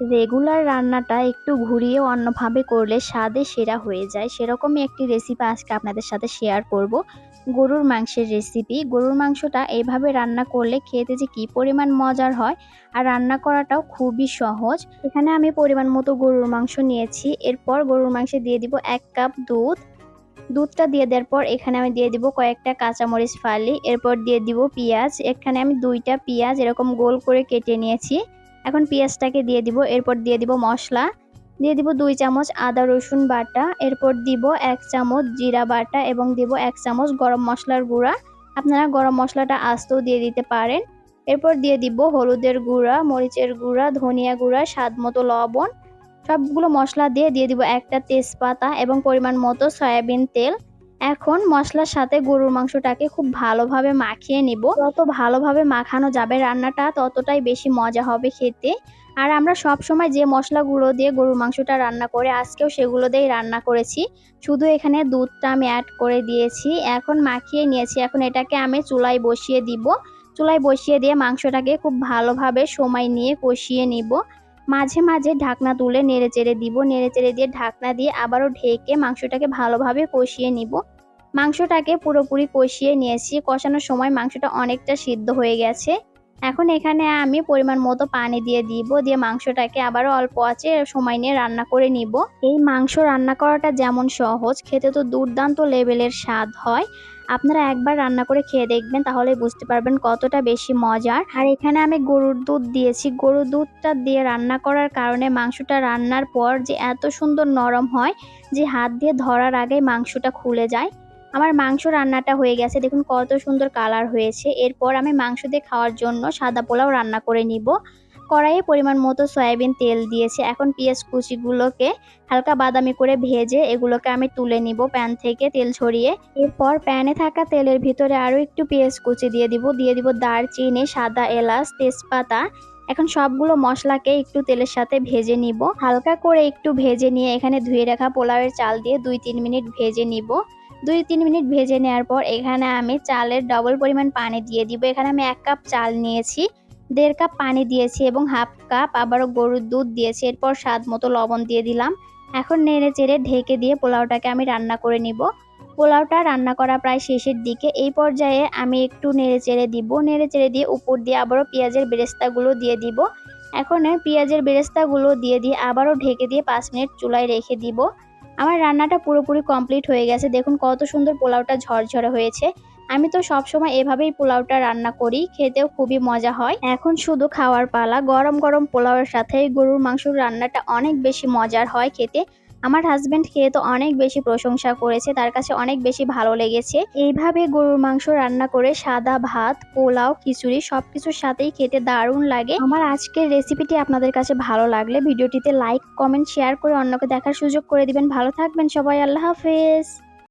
Regular রান্নাটা একটু ঘুরিয়ে অন্যভাবে করলে স্বাদে সেরা হয়ে যায়। সেরকমই একটি রেসিপি আজকে আপনাদের সাথে শেয়ার করব। গরুর মাংসের রেসিপি গরুর মাংসটা এইভাবে রান্না করলে খেতে যে কী পরিমাণ মজার হয় আর রান্না করাটাও খুবই সহজ। এখানে আমি পরিমাণ মতো গরুর মাংস নিয়েছি। এরপর গরুর মাংসে দিয়ে দিব এক কাপ দুধ। দুধটা দিয়ে দেওয়ার পর এখানে আমি দিয়ে দিব কয়েকটা কাঁচামরিচ ফালি। এরপর দিয়ে দিব পেঁয়াজ। এখানে আমি দুইটা পেঁয়াজ এরকম গোল করে কেটে নিয়েছি। এখন পেঁয়াজটাকে দিয়ে দিব, এরপর দিয়ে দিব মশলা। দিয়ে দিব দুই চামচ আদা, রসুন বাটা, এরপর দিব এক চামচ জিরা বাটা এবং দিব এক চামচ গরম মশলার গুঁড়া। আপনারা গরম মশলাটা আস্তেও দিয়ে দিতে পারেন। এরপর দিয়ে দিব হলুদের গুঁড়া, মরিচের গুঁড়া, ধনিয়া গুঁড়া, স্বাদ মতো লবণ। সবগুলো মশলা দিয়ে দিয়ে দিব একটা তেজপাতা এবং পরিমাণ মতো সয়াবিন তেল। এখন মশলার সাথে গরুর মাংসটাকে খুব ভালোভাবে মাখিয়ে নিব। যত ভালোভাবে মাখানো যাবে রান্নাটা, ততটাই বেশি মজা হবে খেতে। আর আমরা সব সময় যে মশলাগুলো দিয়ে গরুর মাংসটা রান্না করে, আজকেও সেগুলো দিয়েই রান্না করেছি। শুধু এখানে দুধটা আমি অ্যাড করে দিয়েছি। এখন মাখিয়ে নিয়েছি। এখন এটাকে আমি চুলায় বসিয়ে দিব। চুলায় বসিয়ে দিয়ে মাংসটাকে খুব ভালোভাবে সময় নিয়ে কষিয়ে নিব। মাঝে মাঝে ঢাকনা তুলে নেড়ে চেড়ে দিব। নেড়ে চেড়ে দিয়ে ঢাকনা দিয়ে আবারও ঢেকে মাংসটাকে ভালোভাবে কষিয়ে নিব। মাংসটাকে পুরোপুরি কষিয়ে নিয়েছি। কষানোর সময় মাংসটা অনেকটা সিদ্ধ হয়ে গেছে। এখন এখানে আমি পরিমাণ মতো পানি দিয়ে দিব, দিয়ে মাংসটাকে আবারও অল্প আছে সময় নিয়ে রান্না করে নিব। এই মাংস রান্না করাটা যেমন সহজ, খেতে তো দুর্দান্ত লেভেলের স্বাদ হয়। আপনারা একবার রান্না করে খেয়ে দেখবেন, তাহলে বুঝতে পারবেন কতটা বেশি মজার। আর এখানে আমি গরুর দুধ দিয়েছি। গরুর দুধটা দিয়ে রান্না করার কারণে মাংসটা রান্নার পর যে এত সুন্দর নরম হয়, যে হাত দিয়ে ধরার আগেই মাংসটা খুলে যায়। আমার মাংস রান্নাটা হয়ে গেছে। দেখুন কত সুন্দর কালার হয়েছে। এরপর আমি মাংস দিয়ে খাওয়ার জন্য সাদা পোলাও রান্না করে নিব। কড়াইয়ে পরিমাণ মতো সয়াবিন তেল দিয়েছে। এখন পেঁয়াজ কুচিগুলোকে হালকা বাদামি করে ভেজে এগুলোকে আমি তুলে নিব প্যান থেকে তেল ছড়িয়ে। এরপর প্যানে থাকা তেলের ভিতরে আরও একটু পেঁয়াজ কুচি দিয়ে দিব। দিয়ে দিব দারচিনি, সাদা এলাচ, তেজপাতা। এখন সবগুলো মশলাকে একটু তেলের সাথে ভেজে নিব। হালকা করে একটু ভেজে নিয়ে এখানে ধুয়ে রাখা পোলাওয়ের চাল দিয়ে দুই তিন মিনিট ভেজে নিব। দুই তিন মিনিট ভেজে নেওয়ার পর এখানে আমি চালের ডবল পরিমাণ পানি দিয়ে দিব। এখানে আমি এক কাপ চাল নিয়েছি, দেড় কাপ পানি দিয়েছি এবং হাফ কাপ আবারও গরুর দুধ দিয়েছি। এরপর স্বাদ মতো লবণ দিয়ে দিলাম। এখন নেড়ে চেড়ে ঢেকে দিয়ে পোলাওটাকে আমি রান্না করে নিব। পোলাওটা রান্না করা প্রায় শেষের দিকে। এই পর্যায়ে আমি একটু নেড়ে চেড়ে দিব। নেড়ে চেড়ে দিয়ে উপর দিয়ে আবারও পেঁয়াজের বেরেস্তাগুলো দিয়ে দিব। এখন পেঁয়াজের বেরেস্তাগুলো দিয়ে দিয়ে আবারও ঢেকে দিয়ে পাঁচ মিনিট চুলায় রেখে দিব। আমার রান্নাটা পুরোপুরি কমপ্লিট হয়ে গেছে। দেখুন কত সুন্দর পোলাওটা ঝরঝরে হয়েছে। আমি তো সব সময় এভাবেই পোলাওটা রান্না করি, খেতেও খুবই মজা হয়। এখন শুধু খাওয়ার পালা। গরম গরম পোলাওয়ের সাথে গরুর মাংস রান্নাটা অনেক বেশি মজার হয় খেতে। আমার হাজব্যান্ড খেয়ে তো অনেক বেশি প্রশংসা করেছে, তার কাছে অনেক বেশি ভালো লেগেছে। এইভাবে গরুর মাংস রান্না করে সাদা ভাত, পোলাও, খিচুড়ি সবকিছুর সাথেই খেতে দারুণ লাগে। আমার আজকের রেসিপিটি আপনাদের কাছে ভালো লাগলে ভিডিওটিতে লাইক কমেন্ট শেয়ার করে অন্যকে দেখার সুযোগ করে দিবেন। ভালো থাকবেন সবাই, আল্লাহ হাফেজ।